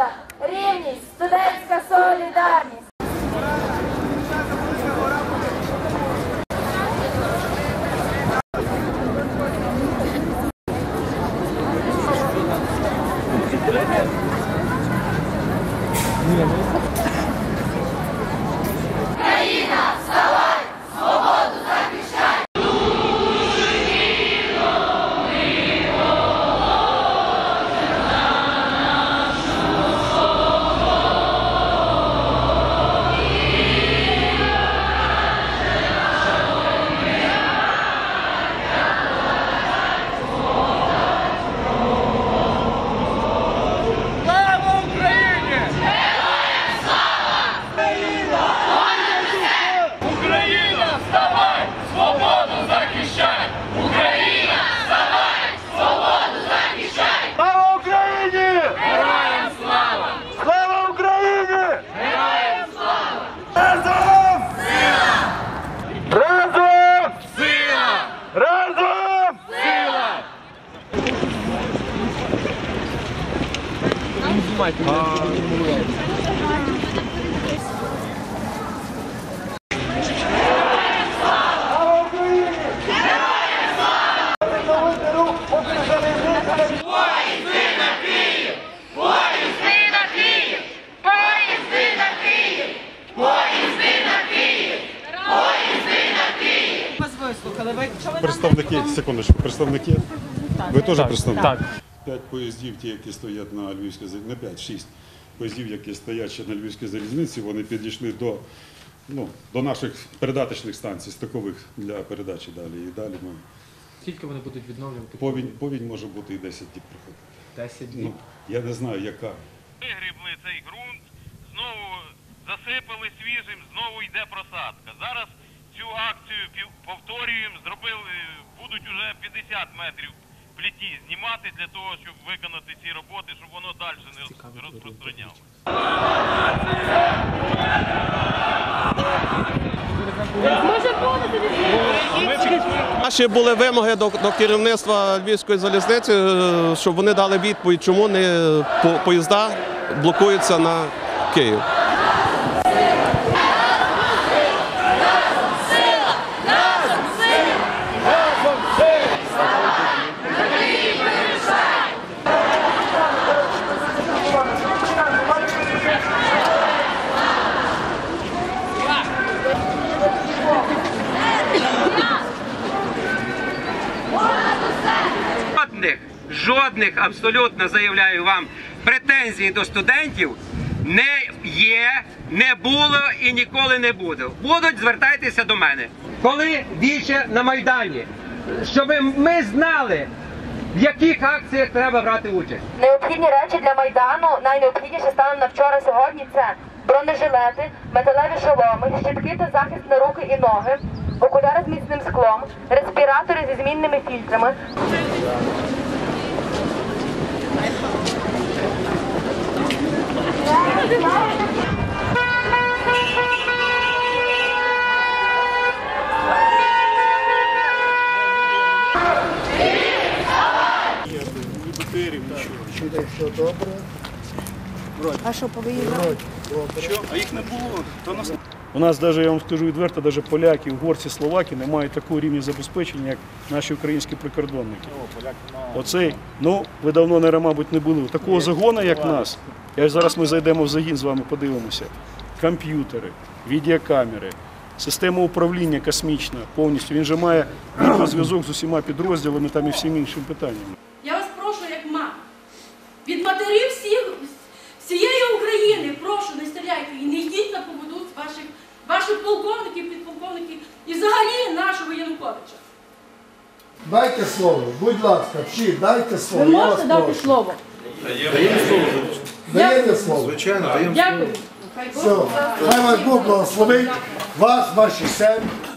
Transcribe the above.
солідарність, свобода, рівність, студентська солідарність. Слава Ви ви Представники, секундочку, представники. Ви теж представники? Так. П'ять поїздів, ті, які стоять на Львівській залізниці, не п'ять, шість поїздів, які стоять ще на Львівській залізниці, вони підійшли до, ну, до наших передаточних станцій, стикових для передачі далі. І далі ми. Скільки вони будуть відновлювати? Повінь, повінь може бути і 10 діб проходити. 10 днів. Ну, я не знаю, яка. вигрібли цей ґрунт, знову засипали свіжим, знову йде просадка. Зараз цю акцію повторюємо, зробили, будуть уже 50 метрів пліті знімати для того, щоб виконати ці роботи, щоб воно далі не роз- розпространяло. Наші були вимоги до, до керівництва Львівської залізниці, е, щоб вони дали відповідь, чому не по- поїзда блокуються на Київ. Жодних, абсолютно заявляю вам претензій до студентів не є, не було і ніколи не буде. Будуть звертайтеся до мене. Коли більше на Майдані, щоб ми знали, в яких акціях треба брати участь. Необхідні речі для Майдану, найнеобхідніше станом на вчора сьогодні це бронежилети, металеві шоломи, щитки та захист на руки і ноги, окуляри з міцним склом, респіратори зі змінними фільтрами, У нас навіть, я вам скажу відверто, навіть поляки, угорці, словаки не мають такого рівня забезпечення, як наші українські прикордонники. Оцей, ну, ви давно, не, мабуть, не були. Такого загону, як нас, я зараз ми зайдемо в загін з вами, подивимося. Комп'ютери, відеокамери, система управління космічна повністю. Він же має відеозв'язок з усіма підрозділами там і всім іншим питанням. Я вас прошу, як мати, від матерів всіх, всієї України, прошу, не стріляйте і не йдіть на поводу з ваших, ваших полковників, підполковників і взагалі нашого Януковича. Дайте слово, будь ласка, всі, дайте слово. Ви можете дати прошу. слово? Даєте слово. Дякую. Все. Хай вас Бог благословить, вас, ваші сем'ї.